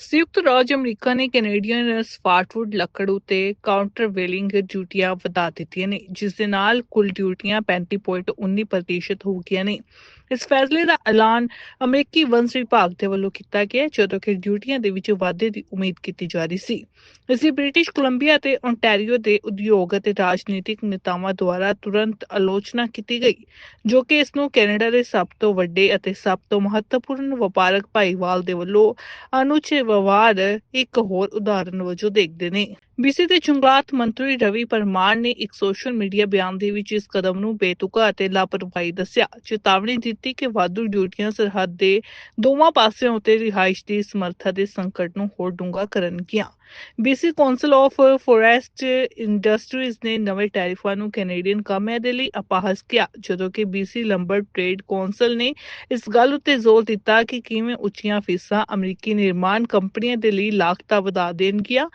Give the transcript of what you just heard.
ਸੰਯੁਕਤ ਰਾਜ ਅਮਰੀਕਾ ਨੇ ਕੈਨੇਡੀਅਨ ਸਪਾਟਵੁੱਡ ਲੱਕੜ ਉਤੇ ਕਾਊਂਟਰ ਡਿਊਟੀਆਂ ਵਧਾ ਦਿੱਤੀਆਂ ਨੇ, ਜਿਸ ਦੇ ਨਾਲ ਕੁੱਲ ਡਿਊਟੀਆਂ 35.19% ਹੋ ਗਈਆਂ ਨੇ। ਇਸ ਫੈਸਲੇ ਦਾ ਐਲਾਨ ਅਮਰੀਕੀ ਵਣਜ ਵਿਭਾਗ ਦੇ ਵੱਲੋਂ ਕੀਤਾ ਗਿਆ, ਜਦੋਂ ਕਿ ਡਿਊਟੀਆਂ ਦੇ ਵਿੱਚ ਵਾਧੇ ਦੀ ਉਮੀਦ ਕੀਤੀ ਜਾ ਰਹੀ ਸੀ। ਇਸ ਦੀ ਬ੍ਰਿਟਿਸ਼ ਕੋਲੰਬੀਆ ਤੇ ਓਨਟਾਰੀਓ ਦੇ ਉਦਯੋਗ ਅਤੇ ਰਾਜਨੀਤਿਕ ਨੇਤਾਵਾਂ ਦੁਆਰਾ ਤੁਰੰਤ ਆਲੋਚਨਾ ਕੀਤੀ ਗਈ, ਜੋ ਕਿ ਇਸ ਨੂੰ ਕੈਨੇਡਾ ਦੇ ਸਭ ਤੋਂ ਵੱਡੇ ਅਤੇ ਸਭ ਤੋਂ ਮਹੱਤਵਪੂਰਨ ਵਪਾਰਕ ਭਾਈਵਾਲ ਦੇ ਵੱਲੋਂ ਅਨੁਚਿਤ ਵਿਵਹਾਰ ਇੱਕ ਹੋਰ ਉਦਾਹਰਨ ਵਜੋਂ ਦੇਖਦੇ ਨੇ। ਬੀਸੀ ਦੇ ਜੰਗਲਾਤ ਮੰਤਰੀ ਰਵੀ ਪਰਮਾਰ ਨੇ ਇੱਕ ਸੋਸ਼ਲ ਮੀਡੀਆ ਬਿਆਨ ਦੇ ਵਿੱਚ ਇਸ ਕਦਮ ਨੂੰ ਬੇਤੁਕਾ ਅਤੇ ਲਾਪਰਵਾਹੀ ਦੱਸਿਆ। ਚੇਤਾਵਨੀ ਦਿੱਤੀ ਕਿ ਵਾਧੂ ਡਿਊਟੀਆਂ ਸਰਹੱਦ ਦੇ ਦੋਵਾਂ ਪਾਸਿਆਂ ਉੱਤੇ ਰਿਹਾਇਸ਼ ਦੀ ਸਮਰੱਥਾ ਦੇ ਸੰਕਟ ਨੂੰ ਹੋਰ ਡੂੰਘਾ ਕਰਨਗੀਆਂ। BC council of forest industries ਨੇ ਨਵੇਂ ਟੈਰਿਫਾਂ ਨੂੰ ਕੈਨੇਡੀਅਨ ਕਾਮਿਆਂ ਦੇ ਲਈ ਅਪਾਹਜ ਕੀਤਾ ਜਦੋਂ ਕਿ ਬੀਸੀ ਲੰਬਰ ਟ੍ਰੇਡ ਕੌਂਸਲ ਨੇ ਇਸ ਗੱਲ ਉੱਤੇ ਜ਼ੋਰ ਦਿੱਤਾ ਕਿ ਕਿਵੇਂ ਉੱਚੀਆਂ ਫੀਸਾਂ ਅਮਰੀਕੀ ਨਿਰਮਾਣ ਕੰਪਨੀਆਂ ਦੇ ਲਈ ਲਾਗਤਾਂ ਵਧਾ ਦੇਣਗੀਆਂ।